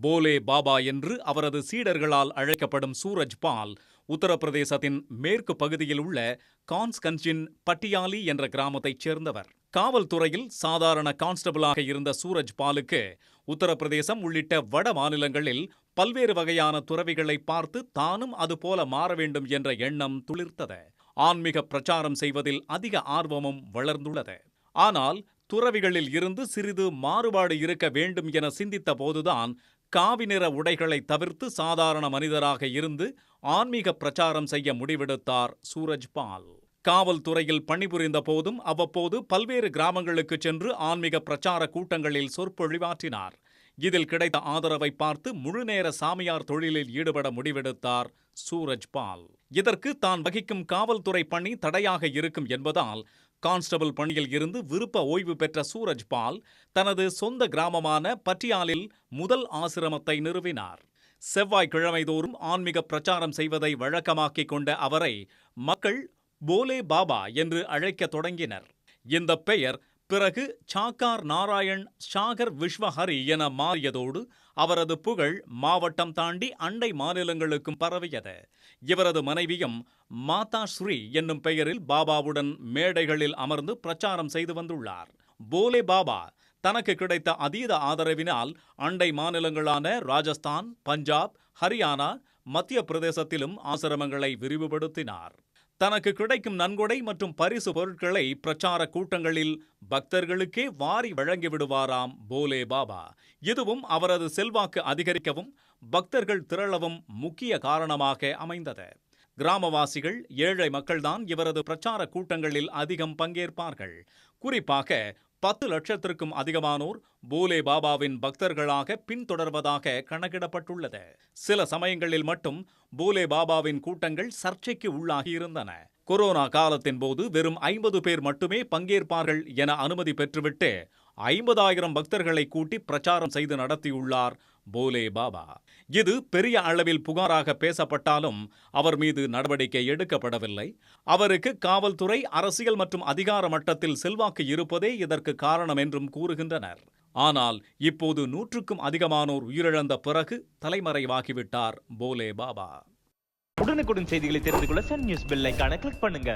போலே பாபா என்று அவரது சீடர்களால் அழைக்கப்படும் சூரஜ் பால் உத்தரப்பிரதேசத்தின் மேற்கு பகுதியில் உள்ள கான்ஸ்கன்ஜின் பட்டியாலி என்ற கிராமத்தைச் சேர்ந்தவர். காவல்துறையில் சாதாரண கான்ஸ்டபிளாக இருந்த சூரஜ் பாலுக்கு உத்தரப்பிரதேசம் உள்ளிட்ட வட மாநிலங்களில் பல்வேறு வகையான துறவிகளை பார்த்து தானும் அதுபோல மாற வேண்டும் என்ற எண்ணம் துளிர்த்தது. ஆன்மீக பிரச்சாரம் செய்வதில் அதிக ஆர்வமும் வளர்ந்துள்ளது. ஆனால் துறவிகளில் இருந்து சிறிது மாறுபாடு இருக்க வேண்டும் என சிந்தித்த போதுதான் காவி நிற உடைகளை தவிர்த்து சாதாரண மனிதராக இருந்து ஆன்மீக பிரச்சாரம் செய்ய முடிவெடுத்தார் சூரஜ்பால் காவல்துறையில் பணிபுரிந்த போதும் அவ்வப்போது பல்வேறு கிராமங்களுக்கு சென்று ஆன்மீக பிரச்சார கூட்டங்களில் சொற்பொழிவாற்றினார். இதில் கிடைத்த ஆதரவை பார்த்து முழுநேர சாமியார் தொழிலில் ஈடுபட முடிவெடுத்தார் சூரஜ்பால் இதற்கு தான் வகிக்கும் காவல்துறை பணி தடையாக இருக்கும் என்பதால் கான்ஸ்டபிள் பணியில் இருந்து விருப்ப ஓய்வு பெற்ற சூரஜ் பால் தனது சொந்த கிராமமான பட்டியாலில் முதல் ஆசிரமத்தை நிறுவினார். செவ்வாய்க்கிழமை தோறும் ஆன்மீக பிரச்சாரம் செய்வதை வழக்கமாக்கிக் கொண்ட அவரை மக்கள் போலே பாபா என்று அழைக்கத் தொடங்கினர். இந்த பெயர் பிறகு சாக்கார் நாராயண் ஷாகர் விஸ்வஹரி என மாறியதோடு அவரது புகழ் மாவட்டம் தாண்டி அண்டை மாநிலங்களுக்கும் பரவியது. இவரது மனைவியும் மாதா ஸ்ரீ என்னும் பெயரில் பாபாவுடன் மேடைகளில் அமர்ந்து பிரச்சாரம் செய்து வந்துள்ளார். போலே பாபா தனக்கு கிடைத்த அதீத ஆதரவினால் அண்டை மாநிலங்களான ராஜஸ்தான் பஞ்சாப் ஹரியானா மத்திய பிரதேசத்திலும் ஆசிரமங்களை விரிவுபடுத்தினார். தனக்கு கிடைக்கும் நன்கொடை மற்றும் பரிசு பொருட்களை பிரச்சார கூட்டங்களில் பக்தர்களுக்கே வாரி வழங்கிவிடுவாராம் போலே பாபா. இதுவும் அவரது செல்வாக்கு அதிகரிக்கவும் பக்தர்கள் திரளவும் முக்கிய காரணமாக அமைந்தது. கிராமவாசிகள் ஏழை மக்கள்தான் இவரது பிரச்சார கூட்டங்களில் அதிகம் பங்கேற்பார்கள். குறிப்பாக பத்து லட்சத்திற்கும் அதிகமானோர் போலே பாபாவின் பக்தர்களாக பின்தொடர்வதாக கணக்கிடப்பட்டுள்ளது. சில சமயங்களில் மட்டும் போலே பாபாவின் கூட்டங்கள் சர்ச்சைக்கு உள்ளாகியிருந்தன. கொரோனா காலத்தின் போது வெறும் ஐம்பது பேர் மட்டுமே பங்கேற்பார்கள் என அனுமதி பெற்றுவிட்டு ஐம்பதாயிரம் பக்தர்களை கூட்டி பிரச்சாரம் செய்து நடத்தியுள்ளார் போலே பாபா. இது பெரிய அளவில் புகாராக பேசப்பட்டாலும் அவர் மீது நடவடிக்கை எடுக்கப்படவில்லை. அவருக்கு காவல்துறை அரசியல் மற்றும் அதிகார மட்டத்தில் செல்வாக்கு இருப்பதே இதற்கு காரணம் என்றும் கூறுகின்றனர். ஆனால் இப்போது நூற்றுக்கும் அதிகமானோர் உயிரிழந்த பிறகு தலைமறைவாகிவிட்டார் போலே பாபா. உடனுக்குடன் செய்திகளை தெரிந்து கொள்ள சன் நியூஸ் பெல் கிளிக் பண்ணுங்க.